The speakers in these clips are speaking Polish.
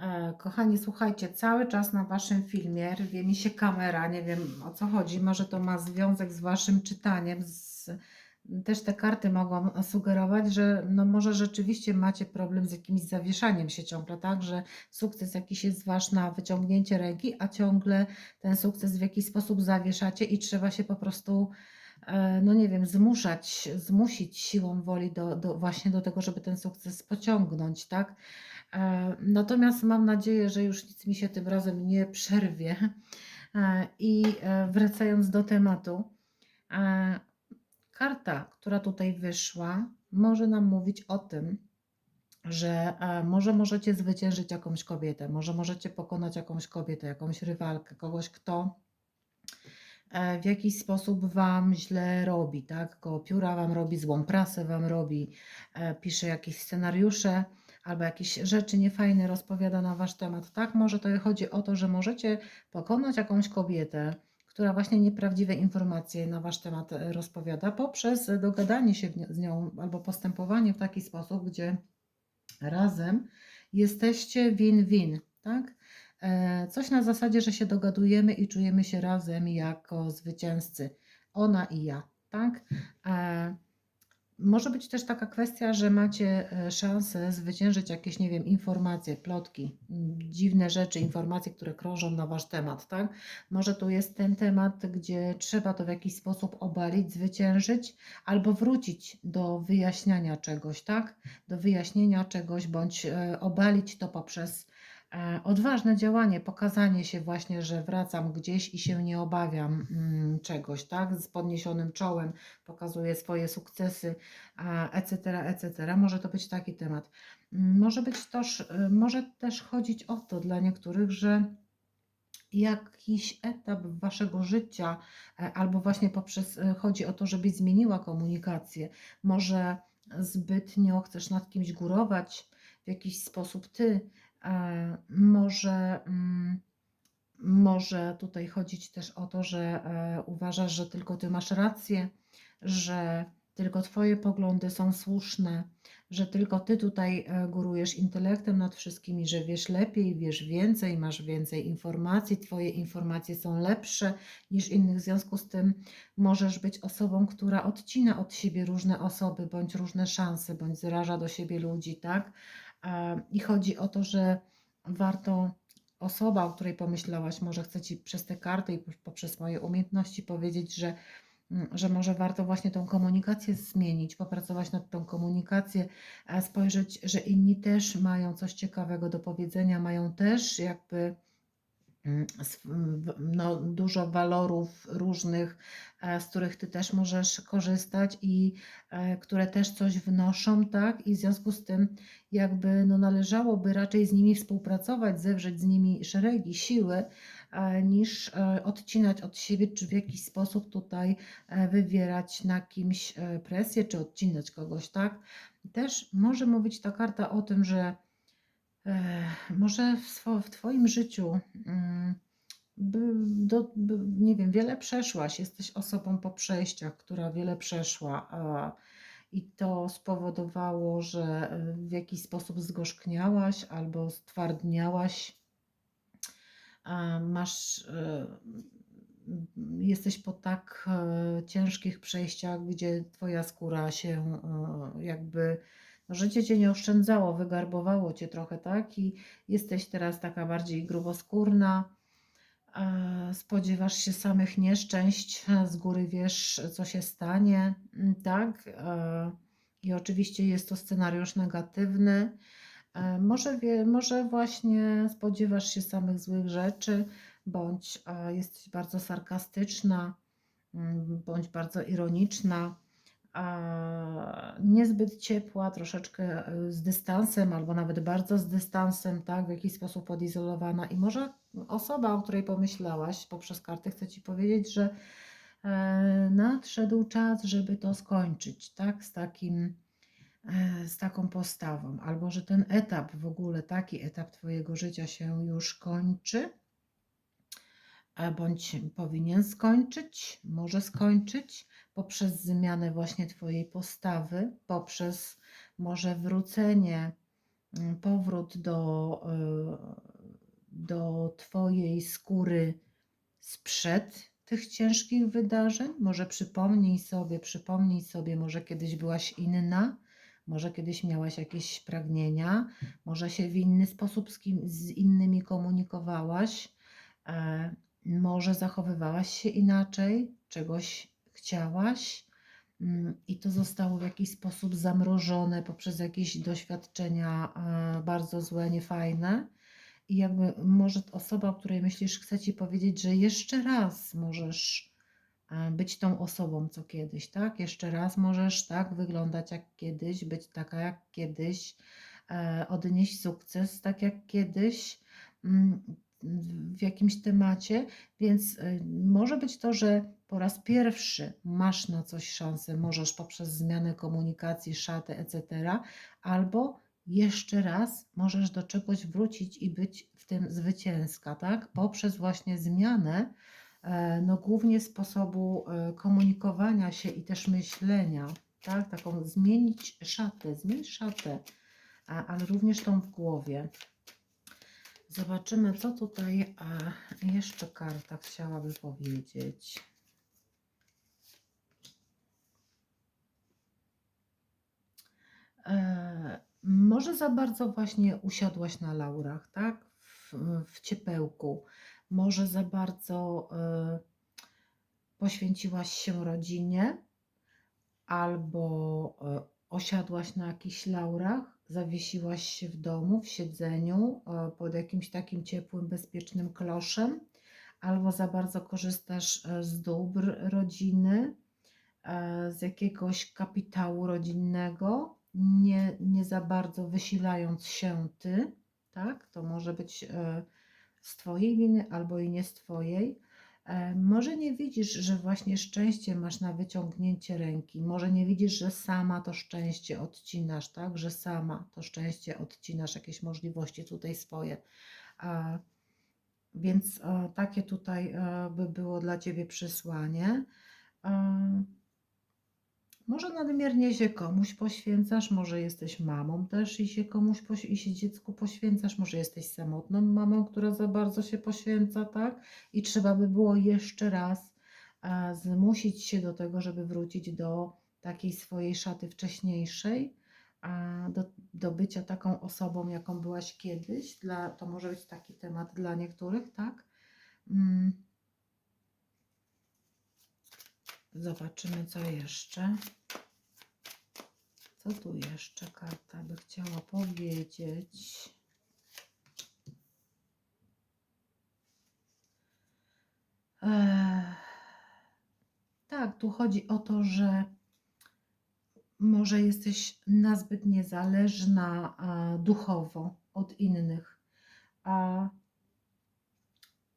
E, Kochani, słuchajcie, cały czas na Waszym filmie rwie mi się kamera, nie wiem o co chodzi, może to ma związek z Waszym czytaniem, z... też te karty mogą sugerować, że no może rzeczywiście macie problem z jakimś zawieszaniem się ciągle, tak, że sukces jakiś jest Wasz na wyciągnięcie ręki, a ciągle ten sukces w jakiś sposób zawieszacie i trzeba się po prostu e, no nie wiem, zmuszać, zmusić siłą woli do, do właśnie do tego, żeby ten sukces pociągnąć, tak? E, Natomiast mam nadzieję, że już nic mi się tym razem nie przerwie. E, I e, wracając do tematu, karta, która tutaj wyszła, może nam mówić o tym, że może możecie zwyciężyć jakąś kobietę, może możecie pokonać jakąś kobietę, jakąś rywalkę, kogoś, kto w jakiś sposób Wam źle robi, tak? Koło pióra Wam robi, złą prasę Wam robi, pisze jakieś scenariusze albo jakieś rzeczy niefajne rozpowiada na Wasz temat, tak? Może to chodzi o to, że możecie pokonać jakąś kobietę, która właśnie nieprawdziwe informacje na Wasz temat e, rozpowiada poprzez dogadanie się z nią albo postępowanie w taki sposób, gdzie razem jesteście win-win, tak? E, Coś na zasadzie, że się dogadujemy i czujemy się razem jako zwycięzcy. Ona i ja, tak? Może być też taka kwestia, że macie e, szansę zwyciężyć jakieś, nie wiem, informacje, plotki, m, dziwne rzeczy, informacje, które krążą na wasz temat, tak? Może tu jest ten temat, gdzie trzeba to w jakiś sposób obalić, zwyciężyć, albo wrócić do wyjaśniania czegoś, tak? Do wyjaśnienia czegoś, bądź e, obalić to poprzez odważne działanie, pokazanie się właśnie, że wracam gdzieś i się nie obawiam mm, czegoś, tak? Z podniesionym czołem, pokazuję swoje sukcesy, etc., etc. Może to być taki temat. Mm, Może być też, y, może też chodzić o to dla niektórych, że jakiś etap waszego życia, e, albo właśnie poprzez, e, chodzi o to, żebyś zmieniła komunikację. Może zbytnio chcesz nad kimś górować w jakiś sposób ty, e, może. mm, może tutaj chodzić też o to, że e, uważasz, że tylko ty masz rację, że tylko twoje poglądy są słuszne, że tylko ty tutaj e, górujesz intelektem nad wszystkimi, że wiesz lepiej, wiesz więcej, masz więcej informacji, twoje informacje są lepsze niż innych. W związku z tym możesz być osobą, która odcina od siebie różne osoby, bądź różne szanse, bądź zraża do siebie ludzi, tak? I chodzi o to, że warto osoba, o której pomyślałaś, może chce Ci przez te karty i poprzez moje umiejętności powiedzieć, że, mm, że może warto właśnie tą komunikację zmienić, popracować nad tą komunikację, spojrzeć, że inni też mają coś ciekawego do powiedzenia, mają też jakby no, dużo walorów różnych, e, z których ty też możesz korzystać i e, które też coś wnoszą, tak? I w związku z tym, jakby no, należałoby raczej z nimi współpracować, zewrzeć z nimi szeregi siły, e, niż odcinać od siebie, czy w jakiś sposób tutaj wywierać na kimś presję, czy odcinać kogoś, tak? Też może mówić ta karta o tym, że może w, w Twoim życiu, mm, do, nie wiem, wiele przeszłaś, jesteś osobą po przejściach, która wiele przeszła, a, i to spowodowało, że e, w jakiś sposób zgorzkniałaś albo stwardniałaś, masz, m, jesteś po tak e, ciężkich przejściach, gdzie Twoja skóra się jakby życie cię nie oszczędzało, wygarbowało cię trochę, tak? I jesteś teraz taka bardziej gruboskórna, spodziewasz się samych nieszczęść, z góry wiesz, co się stanie, mm, tak? I oczywiście jest to scenariusz negatywny. E, Może, wie, może właśnie spodziewasz się samych złych rzeczy, bądź e, jesteś bardzo sarkastyczna, mm, bądź bardzo ironiczna niezbyt ciepła, troszeczkę e, z dystansem, albo nawet bardzo z dystansem, tak, w jakiś sposób odizolowana. I może osoba, o której pomyślałaś poprzez karty, chce ci powiedzieć, że e, nadszedł czas, żeby to skończyć, tak, z takim, e, z taką postawą, albo że ten etap w ogóle, taki etap Twojego życia się już kończy bądź powinien skończyć, może skończyć poprzez zmianę właśnie Twojej postawy, poprzez może wrócenie mm, powrót do, y, do Twojej skóry sprzed tych ciężkich wydarzeń. Może przypomnij sobie, przypomnij sobie, może kiedyś byłaś inna, może kiedyś miałaś jakieś pragnienia, może się w inny sposób z, kim, z innymi komunikowałaś, e, może zachowywałaś się inaczej, czegoś chciałaś mm, i to zostało w jakiś sposób zamrożone poprzez jakieś doświadczenia e, bardzo złe, niefajne. I jakby może osoba, o której myślisz, chce ci powiedzieć, że jeszcze raz możesz e, być tą osobą, co kiedyś, tak? Jeszcze raz możesz tak wyglądać jak kiedyś, być taka jak kiedyś, e, odnieść sukces tak jak kiedyś mm, w jakimś temacie, więc e, może być to, że po raz pierwszy masz na coś szansę, możesz poprzez zmianę komunikacji, szaty, etc., albo jeszcze raz możesz do czegoś wrócić i być w tym zwycięska, tak? Poprzez właśnie zmianę, e, no głównie sposobu e, komunikowania się i też myślenia, tak? Taką zmienić szatę, zmień szatę, ale również tą w głowie. Zobaczymy, co tutaj jeszcze karta chciałaby powiedzieć. E, Może za bardzo właśnie usiadłaś na laurach, tak? W, w ciepełku. Może za bardzo e, poświęciłaś się rodzinie, albo e, osiadłaś na jakichś laurach, zawiesiłaś się w domu, w siedzeniu, e, pod jakimś takim ciepłym, bezpiecznym kloszem, albo za bardzo korzystasz e, z dóbr rodziny, e, z jakiegoś kapitału rodzinnego, nie, nie za bardzo wysilając się ty, tak? To może być z Twojej winy albo i nie z Twojej. E, Może nie widzisz, że właśnie szczęście masz na wyciągnięcie ręki. Może nie widzisz, że sama to szczęście odcinasz, tak? Że sama to szczęście odcinasz, jakieś możliwości tutaj swoje. Więc e, takie tutaj e, by było dla Ciebie przesłanie. Może nadmiernie się komuś poświęcasz, może jesteś mamą też i się komuś i się dziecku poświęcasz, może jesteś samotną mamą, która za bardzo się poświęca, tak? I trzeba by było jeszcze raz e, zmusić się do tego, żeby wrócić do takiej swojej szaty wcześniejszej, a do, do bycia taką osobą, jaką byłaś kiedyś. Dla, to może być taki temat dla niektórych, tak? Mm. Zobaczymy, co jeszcze. Co tu jeszcze karta by chciała powiedzieć? Ech, tak, tu chodzi o to, że może jesteś nazbyt niezależna duchowo od innych, a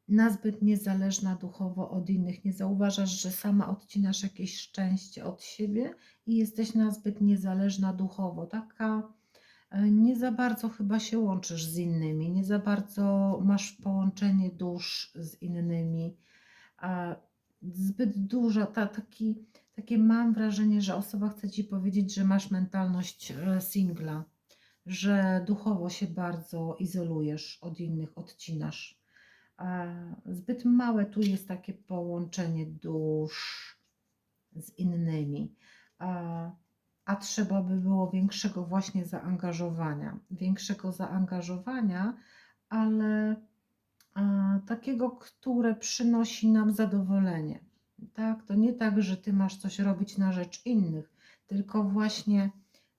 nazbyt niezależna duchowo od innych. Nie zauważasz, że sama odcinasz jakieś szczęście od siebie i jesteś nazbyt niezależna duchowo. Taka e, nie za bardzo chyba się łączysz z innymi, nie za bardzo masz połączenie dusz z innymi. A zbyt duża, ta, taki, takie mam wrażenie, że osoba chce ci powiedzieć, że masz mentalność e, singla, że duchowo się bardzo izolujesz od innych, odcinasz. Zbyt małe tu jest takie połączenie dusz z innymi. A, trzeba by było większego właśnie zaangażowania. Większego zaangażowania, ale takiego, które przynosi nam zadowolenie. Tak? To nie tak, że ty masz coś robić na rzecz innych, tylko właśnie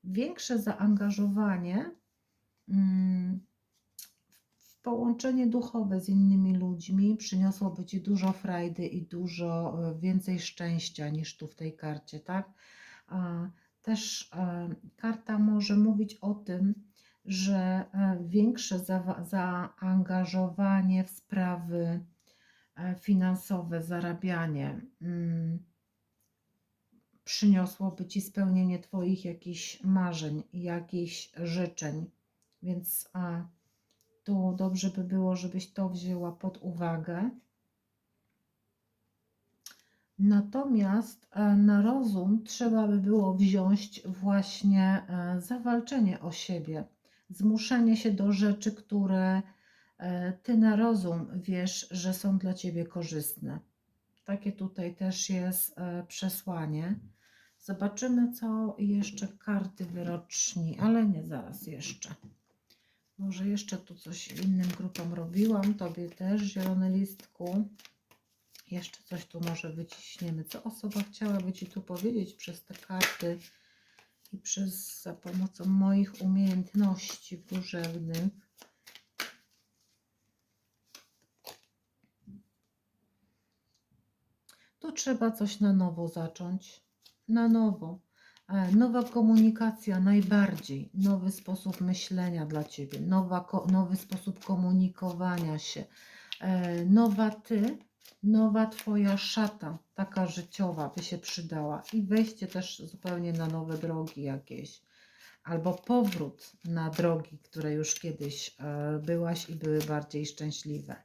większe zaangażowanie. Mm, połączenie duchowe z innymi ludźmi przyniosłoby Ci dużo frajdy i dużo e, więcej szczęścia niż tu w tej karcie, tak? A Też e, karta może mówić o tym, że e, większe za- zaangażowanie w sprawy finansowe, zarabianie mm, przyniosłoby Ci spełnienie Twoich jakichś marzeń, jakichś życzeń. Więc tu dobrze by było, żebyś to wzięła pod uwagę. Natomiast e, na rozum trzeba by było wziąć właśnie e, zawalczenie o siebie, zmuszenie się do rzeczy, które e, ty na rozum wiesz, że są dla ciebie korzystne. Takie tutaj też jest przesłanie. Zobaczymy, co jeszcze karty wyroczni, ale nie zaraz jeszcze. Może jeszcze tu coś innym grupom robiłam, tobie też, zielony listku. Jeszcze coś tu może wyciśniemy. Co osoba chciałaby Ci tu powiedzieć przez te karty i przez za pomocą moich umiejętności wróżebnych? Tu trzeba coś na nowo zacząć. Na nowo. E, Nowa komunikacja najbardziej, nowy sposób myślenia dla Ciebie, nowa, nowy sposób komunikowania się, e, nowa Ty, nowa Twoja szata, taka życiowa by się przydała. I wejście też zupełnie na nowe drogi jakieś, albo powrót na drogi, które już kiedyś e, byłaś i były bardziej szczęśliwe.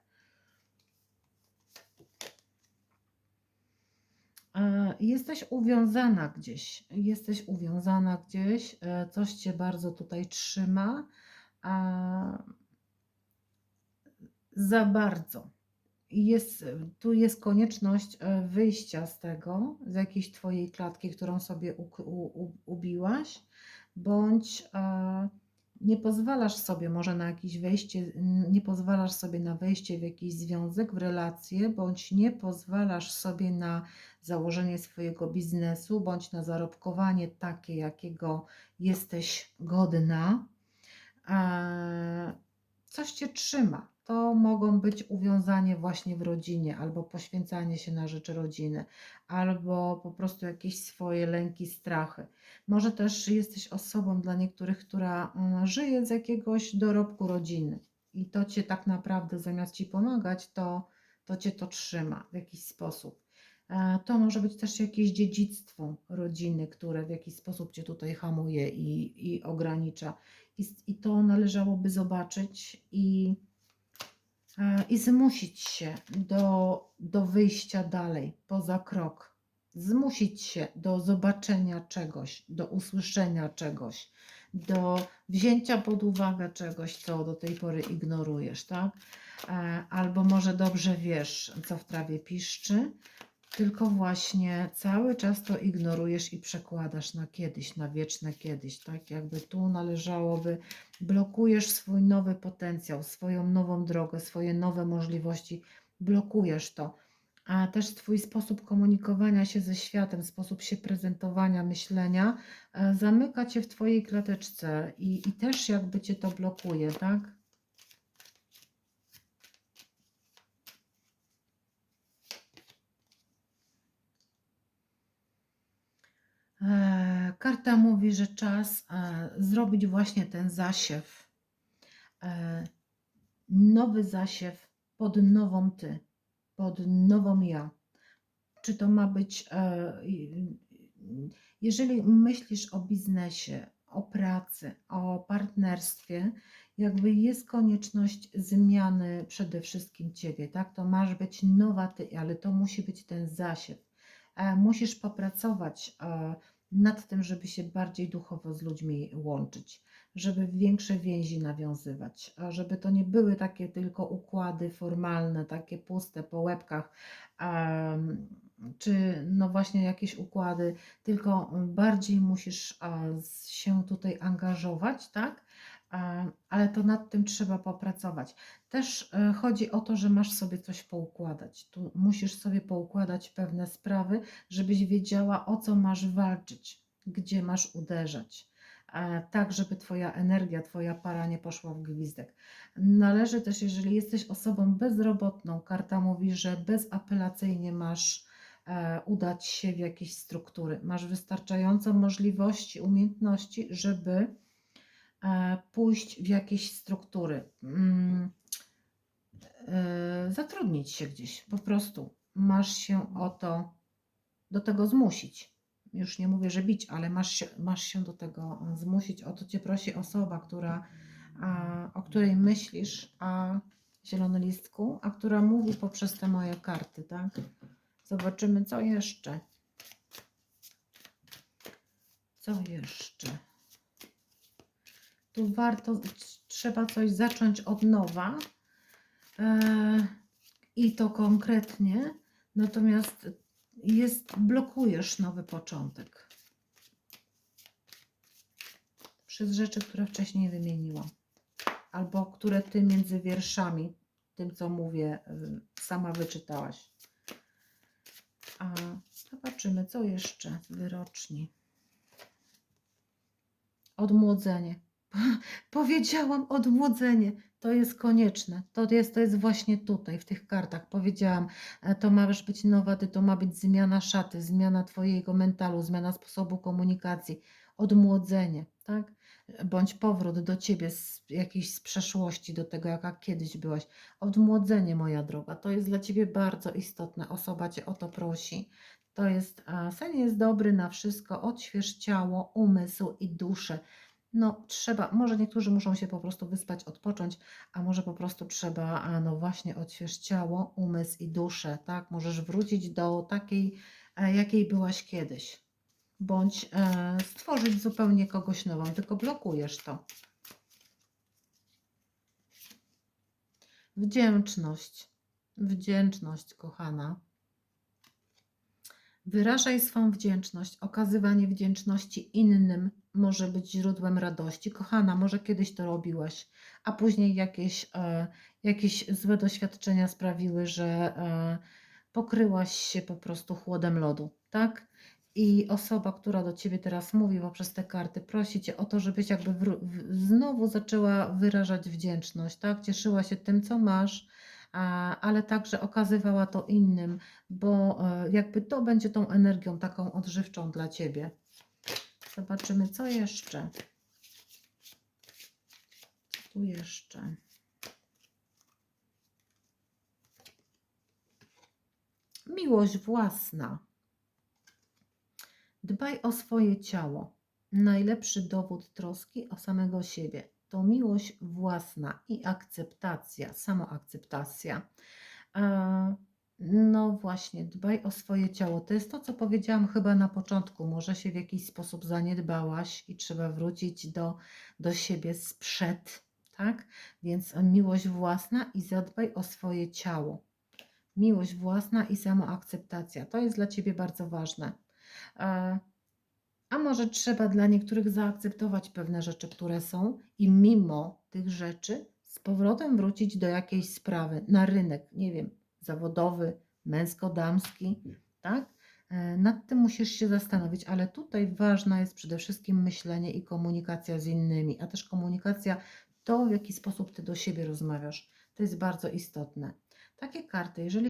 Jesteś uwiązana gdzieś, jesteś uwiązana gdzieś, e, coś cię bardzo tutaj trzyma, za bardzo. Jest, tu jest konieczność e, wyjścia z tego, z jakiejś twojej klatki, którą sobie u, u, ubiłaś, bądź e, nie pozwalasz sobie może na jakieś wejście, nie pozwalasz sobie na wejście w jakiś związek, w relację, bądź nie pozwalasz sobie na założenie swojego biznesu, bądź na zarobkowanie takie, jakiego jesteś godna. Eee, Coś cię trzyma. To mogą być uwiązanie właśnie w rodzinie, albo poświęcanie się na rzecz rodziny, albo po prostu jakieś swoje lęki, strachy. Może też jesteś osobą dla niektórych, która mm, żyje z jakiegoś dorobku rodziny i to cię tak naprawdę zamiast ci pomagać, to, to cię to trzyma w jakiś sposób. To może być też jakieś dziedzictwo rodziny, które w jakiś sposób cię tutaj hamuje i, i ogranicza. I, I to należałoby zobaczyć i, e, i zmusić się do, do wyjścia dalej, poza krok. Zmusić się do zobaczenia czegoś, do usłyszenia czegoś, do wzięcia pod uwagę czegoś, co do tej pory ignorujesz, tak? E, Albo może dobrze wiesz, co w trawie piszczy, tylko właśnie cały czas to ignorujesz i przekładasz na kiedyś, na wieczne kiedyś, tak? Jakby tu należałoby, blokujesz swój nowy potencjał, swoją nową drogę, swoje nowe możliwości, blokujesz to. A też Twój sposób komunikowania się ze światem, sposób się prezentowania, myślenia, e, zamyka Cię w Twojej klateczce i, i też jakby Cię to blokuje, tak? Karta mówi, że czas e, zrobić właśnie ten zasiew, e, nowy zasiew pod nową ty, pod nową ja. Czy to ma być, e, jeżeli myślisz o biznesie, o pracy, o partnerstwie, jakby jest konieczność zmiany przede wszystkim ciebie, tak? To masz być nowa ty, ale to musi być ten zasiew. E, Musisz popracować e, nad tym, żeby się bardziej duchowo z ludźmi łączyć, żeby większe więzi nawiązywać, a żeby to nie były takie tylko układy formalne, takie puste po łebkach, czy no właśnie jakieś układy, tylko bardziej musisz e, się tutaj angażować, tak? E, Ale to nad tym trzeba popracować. Też e, chodzi o to, że masz sobie coś poukładać. Tu musisz sobie poukładać pewne sprawy, żebyś wiedziała, o co masz walczyć, gdzie masz uderzać. e, Tak, żeby Twoja energia, Twoja para nie poszła w gwizdek. Należy też, jeżeli jesteś osobą bezrobotną, karta mówi, że bezapelacyjnie masz udać się w jakieś struktury. Masz wystarczająco możliwości, umiejętności, żeby pójść w jakieś struktury. Mm, e, zatrudnić się gdzieś. Po prostu masz się o to, do tego zmusić. Już nie mówię, że bić, ale masz się, masz się do tego zmusić. O to cię prosi osoba, która, o której myślisz, a zielony listku, a która mówi poprzez te moje karty, tak? Zobaczymy, co jeszcze. Co jeszcze? Tu warto, trzeba coś zacząć od nowa e, i to konkretnie, natomiast jest, blokujesz nowy początek przez rzeczy, które wcześniej wymieniłam, albo które ty między wierszami, tym co mówię, sama wyczytałaś. A zobaczymy, co jeszcze wyroczni. Odmłodzenie. Powiedziałam odmłodzenie. To jest konieczne. To jest, to jest właśnie tutaj, w tych kartach. Powiedziałam, e, to ma być nowa, to ma być zmiana szaty, zmiana twojego mentalu, zmiana sposobu komunikacji, odmłodzenie, tak? Bądź powrót do ciebie z jakiejś z przeszłości, do tego, jaka kiedyś byłaś. Odmłodzenie, moja droga, to jest dla ciebie bardzo istotne. Osoba cię o to prosi. To jest, sen jest dobry na wszystko, odśwież ciało, umysł i duszę. No trzeba, może niektórzy muszą się po prostu wyspać, odpocząć, a może po prostu trzeba, a no właśnie, odśwież ciało, umysł i duszę, tak? Możesz wrócić do takiej, e, jakiej byłaś kiedyś, bądź e, stworzyć zupełnie kogoś nową, tylko blokujesz to. Wdzięczność, wdzięczność, kochana. Wyrażaj swą wdzięczność. Okazywanie wdzięczności innym może być źródłem radości. Kochana, może kiedyś to robiłaś, a później jakieś, e, jakieś złe doświadczenia sprawiły, że e, pokryłaś się po prostu chłodem lodu, tak? I osoba, która do ciebie teraz mówi poprzez te karty, prosi cię o to, żebyś jakby wró- w- znowu zaczęła wyrażać wdzięczność, tak? Cieszyła się tym, co masz, ale także okazywała to innym, bo e, jakby to będzie tą energią taką odżywczą dla ciebie. Zobaczymy, co jeszcze. Co tu jeszcze? Miłość własna. Dbaj o swoje ciało. Najlepszy dowód troski o samego siebie to miłość własna i akceptacja, samoakceptacja. E, No właśnie, dbaj o swoje ciało. To jest to, co powiedziałam chyba na początku. Może się w jakiś sposób zaniedbałaś i trzeba wrócić do, do siebie sprzed, tak? Więc miłość własna i zadbaj o swoje ciało. Miłość własna i samoakceptacja. To jest dla ciebie bardzo ważne. E, A może trzeba dla niektórych zaakceptować pewne rzeczy, które są, i mimo tych rzeczy z powrotem wrócić do jakiejś sprawy na rynek, nie wiem, zawodowy, męsko-damski, tak? E, Nad tym musisz się zastanowić, ale tutaj ważna jest przede wszystkim myślenie i komunikacja z innymi, a też komunikacja to, w jaki sposób ty do siebie rozmawiasz. To jest bardzo istotne. Takie karty, jeżeli